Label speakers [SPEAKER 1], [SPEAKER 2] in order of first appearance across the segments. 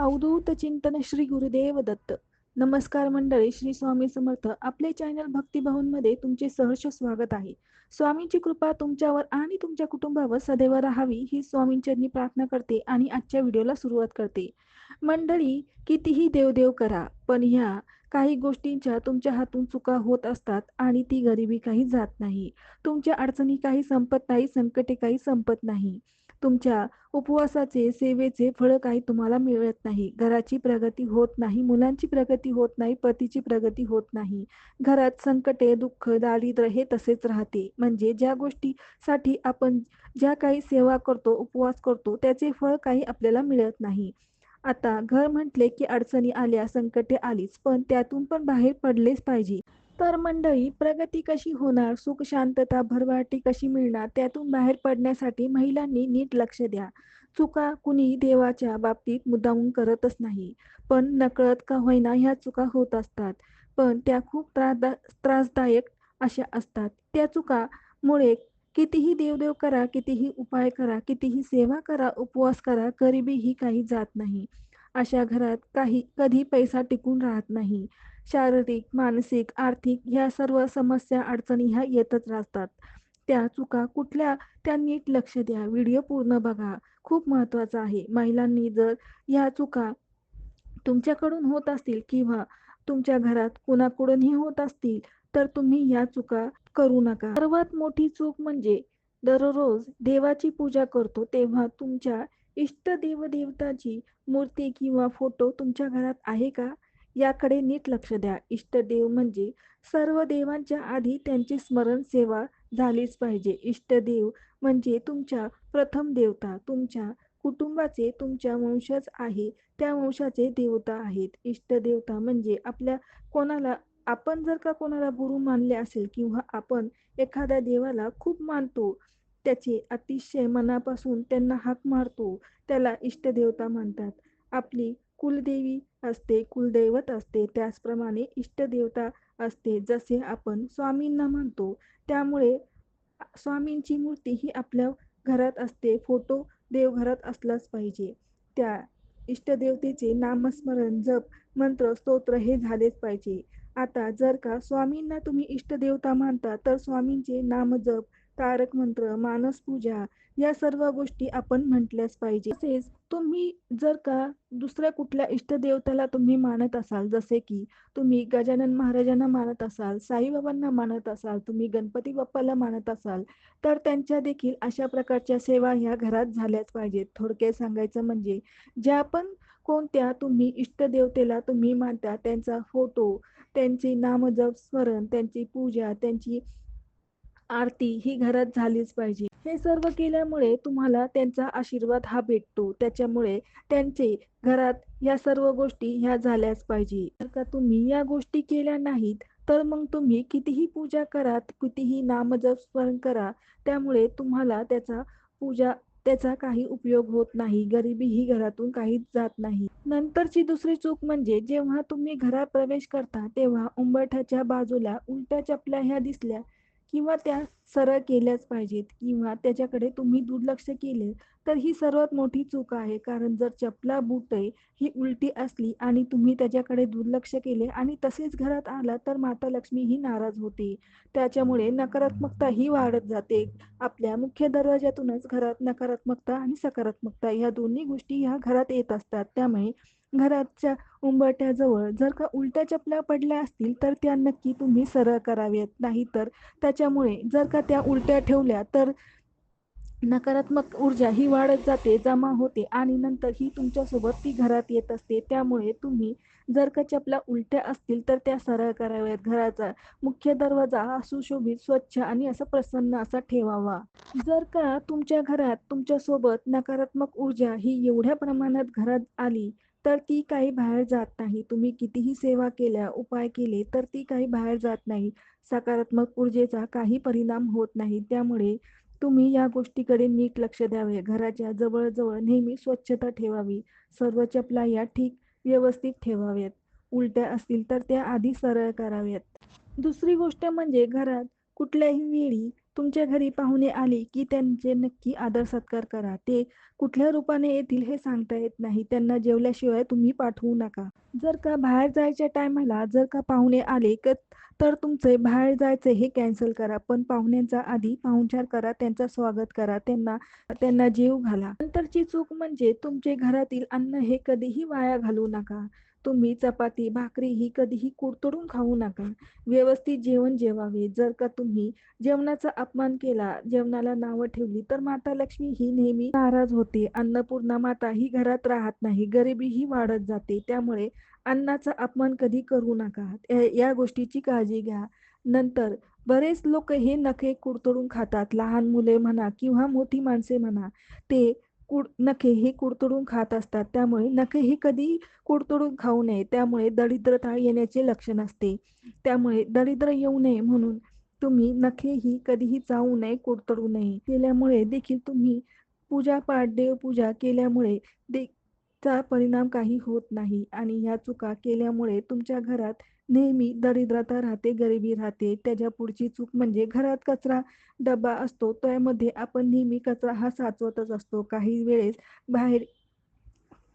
[SPEAKER 1] अवधूत चिंतन श्री गुरुदेव दत्त. नमस्कार मंडळी श्री स्वामी समर्थ. आपले चॅनल भक्तिभवनमध्ये तुमचे सहर्ष स्वागत आहे. स्वामींची कृपा तुमच्यावर आणि तुमच्या कुटुंबावर सदैव राहावी ही स्वामींचरणी प्रार्थना करते आणि आजच्या व्हिडिओला सुरुवात करते. मंडळी कितीही देवदेव करा पण ह्या काही गोष्टींच्या तुमच्या हातून चुका होत असतात आणि ती गरिबी काही जात नाही. तुमच्या अडचणी काही संपत नाही संकटे काही संपत नाही. तुमच्या उपवासाचे सेवेचे फळ काही तुम्हाला मिळत नाही. घराची प्रगती होत नाही मुलांची प्रगती होत नाही पतीची प्रगती होत नाही. घरात संकटे दुःख दारिद्र्य हे तसेच राहते. म्हणजे ज्या गोष्टीसाठी आपण ज्या काही सेवा करतो उपवास करतो त्याचे फळ काही आपल्याला मिळत नाही. आता घर म्हटले की अडचणी आल्या संकटे आलीच पण त्यातून पण बाहेर पडलेच पाहिजे. तर मंडळी प्रगती कशी होणार सुख शांतता भरवाटी कशी मिळणार त्यातून बाहेर पडण्यासाठी महिलांनी नीट लक्ष द्या. चुका कुणी देवाच्या बाबतीत मुद्दामून करतच नाही पण नकळत का होईना ह्या चुका होत असतात. पण त्या खूप त्रासदा त्रासदायक अशा असतात. त्या चुकामुळे कितीही देवदेव करा कितीही उपाय करा कितीही सेवा करा उपवास करा गरिबी ही काही जात नाही. अशा घरात काही कधी पैसा टिकून राहत नाही. शारीरिक मानसिक आर्थिक ह्या सर्व समस्या अडचणी ह्या येतच राहतात. त्या चुका कुठल्या त्या नीट लक्ष द्या. व्हिडिओ पूर्ण बघा. खूप महत्त्वाचा आहे. महिलांनी जर ह्या चुका तुमच्याकडून होत असतील किंवा तुमच्या घरात कुणाकडूनही होत असतील तर तुम्ही या चुका करू नका. सर्वात मोठी चूक म्हणजे दररोज देवाची पूजा करतो तेव्हा तुमच्या इष्ट देवदेवताची मूर्ती किंवा फोटो तुमच्या घरात आहे का? याकडे नीट लक्ष द्या. इष्टदेव म्हणजे सर्व देवांच्या आधी त्यांची स्मरण सेवा झालीच पाहिजे. इष्टदेव म्हणजे तुमच्या प्रथम देवता तुमच्या कुटुंबाचे तुमच्या वंशज आहे त्या वंशाचे देवता आहेत. इष्टदेवता म्हणजे आपल्या कोणाला आपण जर का कोणाला गुरु मानले असेल किंवा आपण एखाद्या देवाला खूप मानतो त्याचे अतिशय मनापासून त्यांना हाक मारतो त्याला इष्टदेवता मानतात आपली कुलदेवी असते कुलदैवत असते त्याचप्रमाणे इष्टदेवता असते जसे आपण स्वामींना म्हणतो. त्यामुळे स्वामींची मूर्ती ही आपल्या घरात असते फोटो देवघरात असलाच पाहिजे. त्या इष्टदेवतेचे नामस्मरण जप मंत्र स्तोत्र हे झालेच पाहिजे. आता जर का स्वामींना तुम्ही इष्टदेवता मानता तर स्वामींचे नामजप तारक मंत्र मानस पूजा या सर्व गोष्टी आपण म्हटल्याच पाहिजे. तसेच तुम्ही जर का दुसऱ्या कुठल्या इष्टदेवताला तुम्ही मानत असाल जसे की तुम्ही गजानन महाराजांना मानत असाल साईबाबांना मानत असाल तुम्ही गणपती बाप्पाला मानत असाल तर त्यांच्या देखील अशा प्रकारच्या सेवा ह्या घरात झाल्याच पाहिजेत. थोडक्यात सांगायचं म्हणजे ज्या पण कोणत्या तुम्ही इष्टदेवतेला तुम्ही मानता त्यांचा फोटो त्यांचे नामजप स्मरण त्यांची पूजा त्यांची आरती ही घरात झालीच पाहिजे. हे सर्व केल्यामुळे तुम्हाला त्यांचा आशीर्वाद हा भेटतो. त्याच्यामुळे त्यांचे घरात या सर्व गोष्टी ह्या झाल्याच पाहिजे. जर का तुम्ही या गोष्टी केल्या नाहीत तर मग तुम्ही कितीही पूजा करा कितीही नामजप स्मरण करा त्यामुळे तुम्हाला त्याचा पूजा त्याचा काही उपयोग होत नाही. गरिबी ही घरातून काहीच जात नाही. नंतरची दुसरी चूक म्हणजे जेव्हा तुम्ही घरात प्रवेश करता तेव्हा उंबरठ्याच्या बाजूला उलट्या चपल्या ह्या दिसल्या किंवा त्या सरळ केल्याच पाहिजेत किंवा त्याच्याकडे तुम्ही दुर्लक्ष केले तर ही सर्वात मोठी चूक आहे. कारण जर चपला बुट ही उलटी असली आणि तुम्ही त्याच्याकडे दुर्लक्ष केले आणि तसेच घरात आला तर माता लक्ष्मी ही नाराज होते. त्याच्यामुळे नकारात्मकता ही वाढत जाते. आपल्या मुख्य दरवाज्यातूनच घरात नकारात्मकता आणि सकारात्मकता ह्या दोन्ही गोष्टी ह्या घरात येत असतात. त्यामुळे घराच्या उंबरठ्याजवळ जर का उलट्या चपल्या पडल्या असतील तर त्या नक्की तुम्ही सरळ कराव्यात नाहीतर त्याच्यामुळे जर का त्या उलट्या ठेवल्या तर नकारात्मक ऊर्जा ही वाढत जाते जमा होते आणि नंतर ही तुमच्यासोबत ती घरात येत असते. त्यामुळे तुम्ही जर का चपला उलट्या असतील तर त्या सरळ कराव्यात. घराचा मुख्य दरवाजा हा सुशोभित स्वच्छ आणि असं प्रसन्न असा ठेवावा. जर का तुमच्या घरात तुमच्यासोबत नकारात्मक ऊर्जा ही एवढ्या प्रमाणात घरात आली तर ती काही बाहेर जात नाही. तुम्ही कितीही सेवा केल्या उपाय केले तर ती काही बाहेर जात नाही. सकारात्मक ऊर्जेचा काही परिणाम होत नाही. त्यामुळे तुम्ही या गोष्टीकडे नीट लक्ष द्यावे. घराच्या जवळजवळ नेहमी स्वच्छता ठेवावी. सर्व चपला या ठीक व्यवस्थित ठेवाव्यात. उलट्या असतील तर त्या आधी सरळ कराव्यात. दुसरी गोष्ट म्हणजे घरात कुठल्याही वेळी तुमच्या घरी पाहुणे आले की त्यांचे नक्की आदर सत्कार करा. ते कुठल्या रूपाने येतील हे सांगता येत नाही. त्यांना जेवल्याशिवाय तुम्ही पाठवू नका. जर का बाहेर जायच्या टायमाला जर का पाहुणे आले तर तुमचे बाहेर जायचे हे कॅन्सल करा. पण पाहुण्यांचा आधी पाहुणचार करा त्यांचा स्वागत करा त्यांना त्यांना जेव घाला. नंतरची चूक म्हणजे तुमचे घरातील अन्न हे कधीही वाया घालू नका. तुम्ही चपाती भाकरी ही कधीही कुडतडून खाऊ नका. व्यवस्थित जेवण जेवावे. जर का तुम्ही जेवणाचा अपमान केला जेवणाला नावं ठेवली तर माता लक्ष्मी ही नेहमी नाराज होते. अन्नपूर्णा माता ही घरात राहत नाही. गरिबी ही वाढत जाते. त्यामुळे अन्नाचा अपमान कधी करू नका. या- गोष्टीची काळजी घ्या. नंतर बरेच लोक हे नखे कुडतडून खातात. लहान मुले म्हणा किंवा मोठी माणसे म्हणा ते कुड नखे हे कुडतडून खात असतात. त्यामुळे नखे हे कधी कुडतडून खाऊ नये. त्यामुळे दरिद्रता येण्याचे लक्षण असते. त्यामुळे दरिद्र येऊ नये म्हणून तुम्ही नखे ही कधीही चावू नये कुडतडू नये. केल्यामुळे देखील तुम्ही पूजापाठ देवपूजा केल्यामुळे दे चा परिणाम काही होत नाही आणि ह्या चुका केल्यामुळे तुमच्या घरात नेहमी दरिद्रता राहते गरिबी राहते. त्याच्या पुढची चूक म्हणजे घरात कचरा डबा असतो. त्यामध्ये आपण नेहमी कचरा हा साचवतच असतो. काही वेळेस बाहेर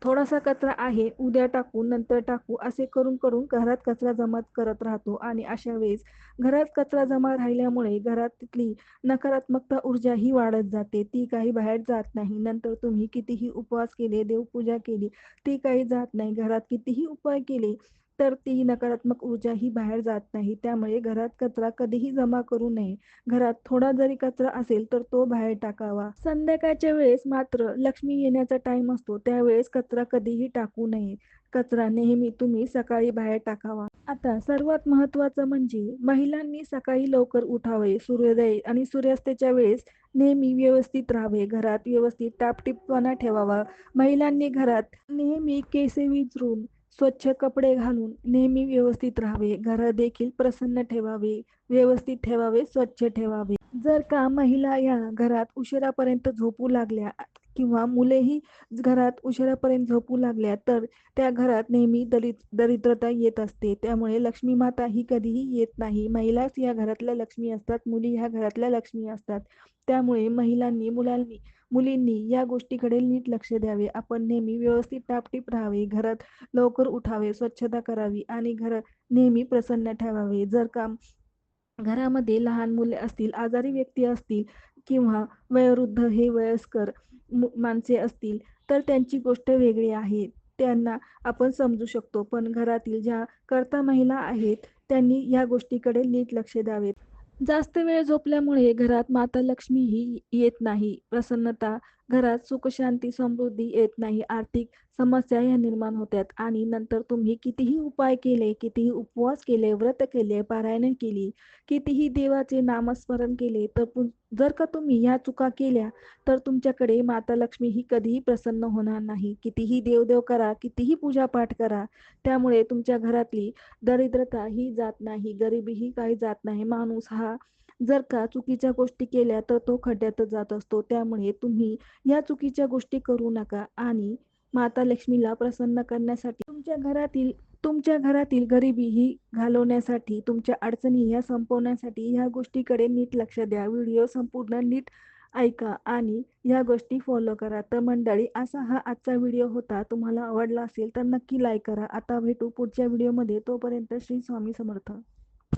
[SPEAKER 1] थोडासा कचरा आहे उद्या टाकू नंतर टाकू असे करून करून घरात कचरा जमा करत राहतो. आणि अशा वेळेस घरात कचरा जमा राहिल्यामुळे घरात तिथली नकारात्मकता ऊर्जा ही वाढत जाते. ती काही बाहेर जात नाही. नंतर तुम्ही कितीही उपवास केले देवपूजा केली ती काही जात नाही. घरात कितीही उपाय केले तर ती नकारात्मक ऊर्जा ही बाहेर जात नाही. त्यामुळे घरात कचरा कधीही जमा करू नये. घरात थोडा जरी कचरा असेल तर तो बाहेर टाकावा. संध्याकाळच्या वेळेस मात्र लक्ष्मी येण्याचा टाइम असतो. त्यावेळेस कचरा कधीही टाकू नये. कचरा नेहमी तुम्ही सकाळी बाहेर टाकावा. आता सर्वात महत्वाचं म्हणजे महिलांनी सकाळी लवकर उठावे सूर्योदय आणि सूर्यास्ताच्या वेळेस नेहमी व्यवस्थित राहावे. घरात व्यवस्थित टापटीपपणा ठेवावा. महिलांनी घरात नेहमी केसे विचरून स्वच्छ कपडे घालून नेहमी व्यवस्थित राहावे. घर देखील प्रसन्न ठेवावे. व्यवस्थित ठेवावे स्वच्छ ठेवावे. जर का महिला या घरात उशिरापर्यंत झोपू लागल्या किंवा मुलेही घरात उशिरापर्यंत झोपू लागल्या तर त्या घरात नेहमी दरिद दरिद्रता येत असते. त्यामुळे लक्ष्मी माता ही कधीही येत नाही. महिलाच या घरातल्या लक्ष्मी असतात मुली ह्या घरातल्या लक्ष्मी असतात. त्यामुळे महिलांनी मुलांनी मुलींनी या गोष्टीकडे नीट लक्ष द्यावे. आपण नेहमी व्यवस्थित टापटीप राहावे. घरात लवकर उठावे स्वच्छता करावी आणि घर नेहमी प्रसन्न ठेवावे. जर काम घरामध्ये लहान मुले असतील आजारी व्यक्ती असतील किंवा वयोवृद्ध हे वयस्कर माणसे असतील तर त्यांची गोष्ट वेगळी आहे. त्यांना आपण समजू शकतो पण घरातील ज्या कर्ता महिला आहेत त्यांनी या गोष्टीकडे नीट लक्ष द्यावेत जास्त वेळ झोपल्यामुळे घरात माता लक्ष्मी ही येत नाही. प्रसन्नता घरात सुख शांती समृद्धी येत नाही. आर्थिक समस्या या निर्माण होतात आणि नंतर तुम्ही कितीही उपाय केले कितीही उपवास केले व्रत केले पारायण केली कितीही देवाचे नामस्मरण केले तर जर का तुम्ही ह्या चुका केल्या तर तुमच्याकडे माता लक्ष्मी ही कधीही प्रसन्न होणार नाही. कितीही देवदेव करा कितीही पूजापाठ करा त्यामुळे तुमच्या घरातली दरिद्रता ही जात नाही. गरिबी ही काही जात नाही. माणूस हा जर का चुकीच्या गोष्टी केल्या तर तो खड्ड्यातच जात असतो. त्यामुळे तुम्ही या चुकीच्या गोष्टी करू नका आणि माता लक्ष्मीला प्रसन्न करण्यासाठी तुमच्या घरातील तुमच्या घरातील गरिबी ही घालवण्यासाठी तुमच्या अडचणी ह्या संपवण्यासाठी ह्या गोष्टीकडे नीट लक्ष द्या. व्हिडिओ संपूर्ण नीट ऐका आणि या गोष्टी फॉलो करा. तर मंडळी असा हा आजचा व्हिडिओ होता. तुम्हाला आवडला असेल तर नक्की लाईक करा. आता भेटू पुढच्या व्हिडिओमध्ये. तोपर्यंत श्री स्वामी समर्थ.